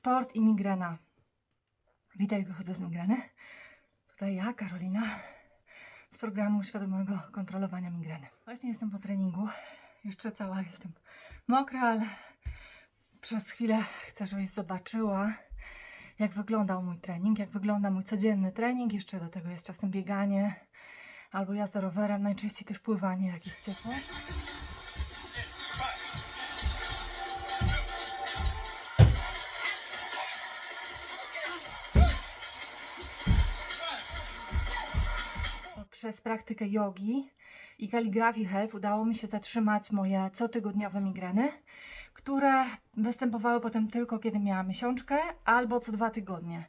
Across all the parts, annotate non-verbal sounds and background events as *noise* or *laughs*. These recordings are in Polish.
Sport i migrena. Witaj, wychodzę z migreny. Tutaj ja, Karolina, z programu świadomego kontrolowania migreny. Właśnie jestem po treningu. Jeszcze cała jestem mokra, ale przez chwilę chcę, żebyś zobaczyła, jak wyglądał mój trening, jak wygląda mój codzienny trening. Jeszcze do tego jest czasem bieganie albo jazda rowerem, najczęściej też pływanie, jak jest ciepło. Przez praktykę jogi i kaligrafii health udało mi się zatrzymać moje cotygodniowe migreny, które występowały potem tylko kiedy miałam miesiączkę albo co dwa tygodnie.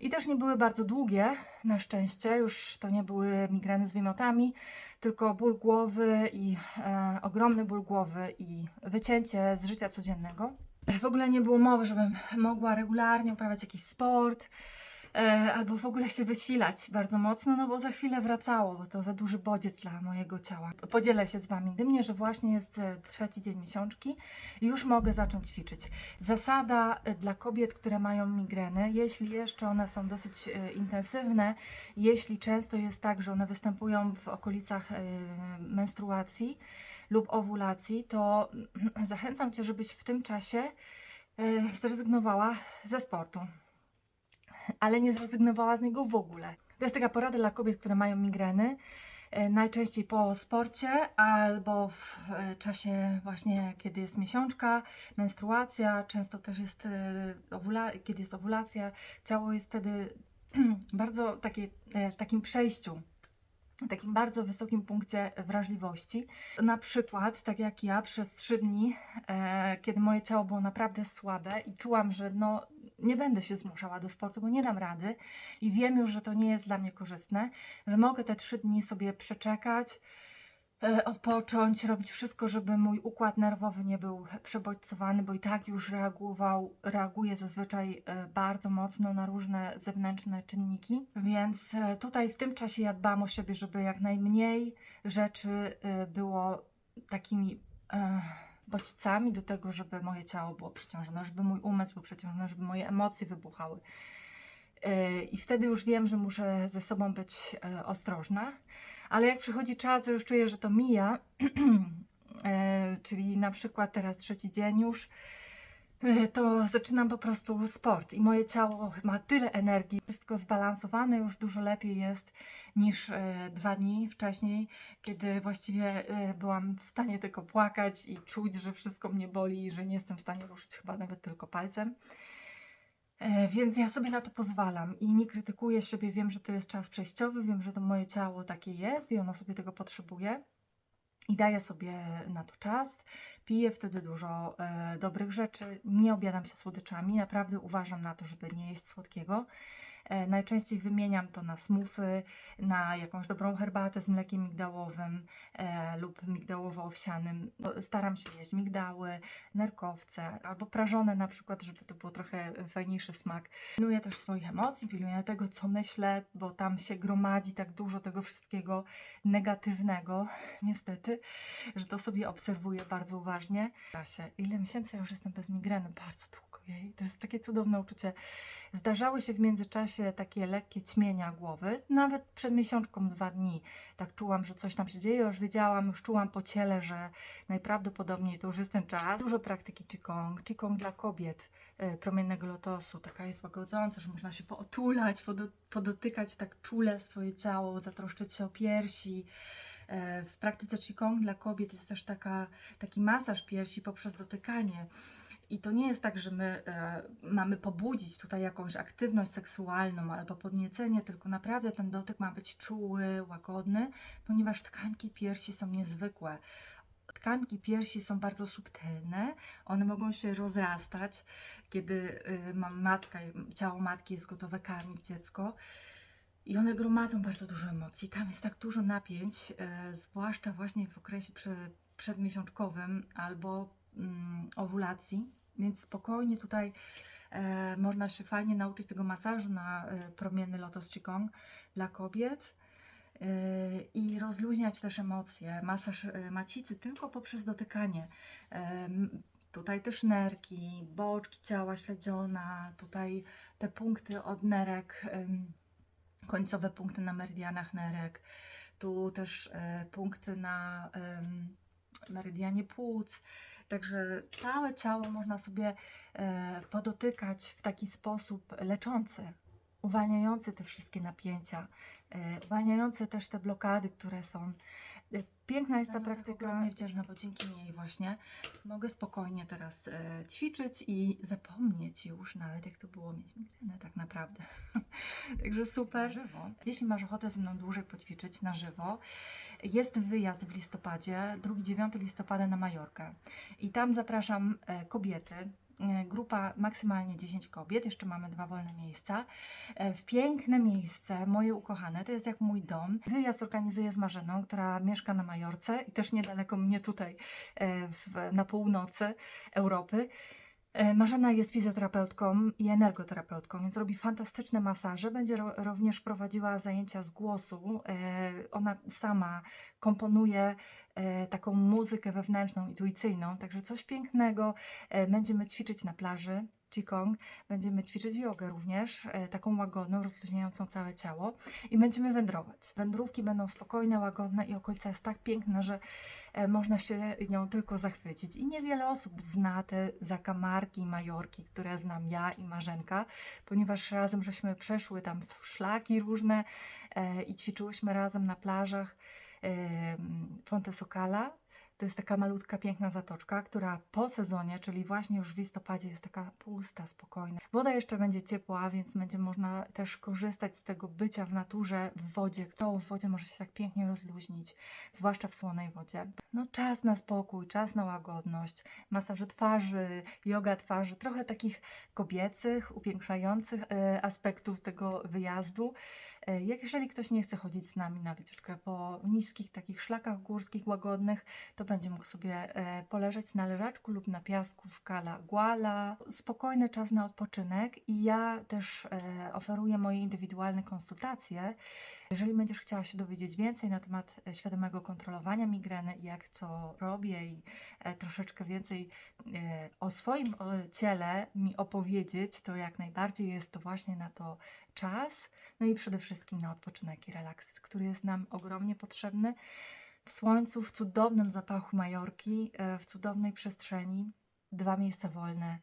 I też nie były bardzo długie, na szczęście, już to nie były migreny z wymiotami, tylko ból głowy i e, ogromny ból głowy i wycięcie z życia codziennego. W ogóle nie było mowy, żebym mogła regularnie uprawiać jakiś sport, albo w ogóle się wysilać bardzo mocno, no bo za chwilę wracało, bo to za duży bodziec dla mojego ciała. Podzielę się z Wami dymnie, że właśnie jest e, trzeci dzień miesiączki i już mogę zacząć ćwiczyć. Zasada e, dla kobiet, które mają migreny, jeśli jeszcze one są dosyć e, intensywne, jeśli często jest tak, że one występują w okolicach e, menstruacji lub owulacji, to *clears throat* zachęcam Cię, żebyś w tym czasie e, zrezygnowała ze sportu ale nie zrezygnowała z niego w ogóle. To jest taka porada dla kobiet, które mają migreny. e, Najczęściej po sporcie albo w e, czasie właśnie, kiedy jest miesiączka, menstruacja, często też jest e, kiedy jest owulacja, ciało jest wtedy *clears throat* bardzo takie, w takim przejściu takim bardzo wysokim punkcie wrażliwości. Na przykład, tak jak ja, przez trzy dni, e, kiedy moje ciało było naprawdę słabe i czułam, że no, nie będę się zmuszała do sportu, bo nie dam rady i wiem już, że to nie jest dla mnie korzystne, że mogę te trzy dni sobie przeczekać, e, odpocząć, robić wszystko, żeby mój układ nerwowy nie był przebodźcowany, bo i tak już reagował, reaguje zazwyczaj e, bardzo mocno na różne zewnętrzne czynniki. Więc e, tutaj w tym czasie ja dbam o siebie, żeby jak najmniej rzeczy było takimi bodźcami do tego, żeby moje ciało było przeciążone, żeby mój umysł był przeciążony, żeby moje emocje wybuchały. E, I wtedy już wiem, że muszę ze sobą być e, ostrożna, ale jak przychodzi czas, już czuję, że to mija, e, *clears throat* czyli na przykład teraz trzeci dzień już, to zaczynam po prostu sport i moje ciało ma tyle energii, wszystko zbalansowane już dużo lepiej jest niż e, dwa dni wcześniej, kiedy właściwie e, byłam w stanie tylko płakać i czuć, że wszystko mnie boli i że nie jestem w stanie ruszyć chyba nawet tylko palcem. E, Więc ja sobie na to pozwalam i nie krytykuję siebie. Wiem, że to jest czas przejściowy, wiem, że to moje ciało takie jest i ono sobie tego potrzebuje. I daję sobie na to czas. Piję wtedy dużo e, dobrych rzeczy. Nie obiadam się słodyczami. Naprawdę uważam na to, żeby nie jeść słodkiego. E, najczęściej wymieniam to na smoothie, na jakąś dobrą herbatę z mlekiem migdałowym e, lub migdałowo-owsianym. Bo Staram się jeść migdały, nerkowce albo prażone na przykład, żeby to było trochę fajniejszy smak. Pilnuję też swoich emocji, pilnuję tego, co myślę, bo tam się gromadzi tak dużo tego wszystkiego negatywnego, *laughs* niestety, że to sobie obserwuję bardzo uważnie. Ile miesięcy ja już jestem bez migreny? Bardzo długo. Jej. To jest takie cudowne uczucie. Zdarzały się w międzyczasie takie lekkie ćmienia głowy, nawet przed miesiączką dwa dni. Tak czułam, że coś tam się dzieje, już wiedziałam, już czułam po ciele, że najprawdopodobniej to już jest ten czas. Dużo praktyki Qigong, Qigong dla kobiet, e, promiennego lotosu, taka jest łagodząca, że można się pootulać, podo, podotykać tak czule swoje ciało, zatroszczyć się o piersi. E, W praktyce Qigong dla kobiet jest też taka, taki masaż piersi poprzez dotykanie. I to nie jest tak, że my e, mamy pobudzić tutaj jakąś aktywność seksualną albo podniecenie, tylko naprawdę ten dotyk ma być czuły, łagodny, ponieważ tkanki piersi są niezwykłe. Tkanki piersi są bardzo subtelne, one mogą się rozrastać, kiedy y, mam matkę, ciało matki jest gotowe karmić dziecko. I one gromadzą bardzo dużo emocji. Tam jest tak dużo napięć, e, zwłaszcza właśnie w okresie prze, przedmiesiączkowym albo mm, owulacji. Więc spokojnie tutaj e, można się fajnie nauczyć tego masażu na e, promienny lotos Qigong dla kobiet e, i rozluźniać też emocje. Masaż e, macicy tylko poprzez dotykanie. E, Tutaj też nerki, boczki ciała śledziona, tutaj te punkty od nerek, ym, końcowe punkty na meridianach nerek, tu też e, punkty na ym, meridianie płuc. Także całe ciało można sobie e, podotykać w taki sposób leczący, uwalniający te wszystkie napięcia, e, uwalniający też te blokady, które są. Piękna jest ta praktyka, wdzięczna, bo dzięki niej właśnie mogę spokojnie teraz e, ćwiczyć i zapomnieć już nawet, jak to było mieć migrenę tak naprawdę. *laughs* Także super. Żywo. Jeśli masz ochotę ze mną dłużej poćwiczyć na żywo, jest wyjazd w listopadzie, 2-9 listopada na Majorkę. I tam zapraszam e, kobiety. E, Grupa maksymalnie 10 kobiet, jeszcze mamy dwa wolne miejsca. E, W piękne miejsce, moje ukochane, to jest jak mój dom. Wyjazd organizuję z Marzeną, która mieszka na Majorce i też niedaleko mnie tutaj e, w, na północy Europy. E, Marzena jest fizjoterapeutką i energoterapeutką, więc robi fantastyczne masaże. Będzie ro, również prowadziła zajęcia z głosu. E, Ona sama komponuje e, taką muzykę wewnętrzną, intuicyjną, także coś pięknego. E, Będziemy ćwiczyć na plaży. Qigong, będziemy ćwiczyć jogę również, e, taką łagodną, rozluźniającą całe ciało i będziemy wędrować. Wędrówki będą spokojne, łagodne i okolica jest tak piękna, że e, można się nią tylko zachwycić. I niewiele osób zna te zakamarki, majorki, które znam ja i Marzenka, ponieważ razem żeśmy przeszły tam szlaki różne e, i ćwiczyłyśmy razem na plażach Fonte Socala. To jest taka malutka, piękna zatoczka, która po sezonie, czyli właśnie już w listopadzie, jest taka pusta, spokojna. Woda jeszcze będzie ciepła, więc będzie można też korzystać z tego bycia w naturze, w wodzie. Kto w wodzie może się tak pięknie rozluźnić, zwłaszcza w słonej wodzie. No czas na spokój, czas na łagodność, masaże twarzy, yoga twarzy, trochę takich kobiecych, upiększających e, aspektów tego wyjazdu. E, Jak jeżeli ktoś nie chce chodzić z nami na wycieczkę po niskich takich szlakach górskich, łagodnych, to będzie mógł sobie e, poleżeć na leżaczku lub na piasku w Kala Guala. Spokojny czas na odpoczynek i ja też e, oferuję moje indywidualne konsultacje. Jeżeli będziesz chciała się dowiedzieć więcej na temat e, świadomego kontrolowania migreny jak co robię i troszeczkę więcej o swoim ciele mi opowiedzieć, to jak najbardziej jest to właśnie na to czas. No i przede wszystkim na odpoczynek i relaks, który jest nam ogromnie potrzebny w słońcu, w cudownym zapachu Majorki, e, w cudownej przestrzeni, dwa miejsca wolne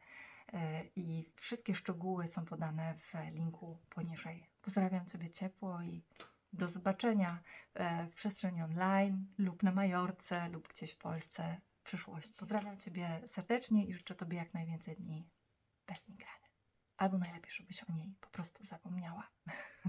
e, i wszystkie szczegóły są podane w linku poniżej. Pozdrawiam Ciebie ciepło i do zobaczenia e, w przestrzeni online lub na Majorce lub gdzieś w Polsce w przyszłości. Pozdrawiam Ciebie serdecznie i życzę Tobie jak najwięcej dni bez migreny. Albo najlepiej, żebyś o niej po prostu zapomniała. *laughs*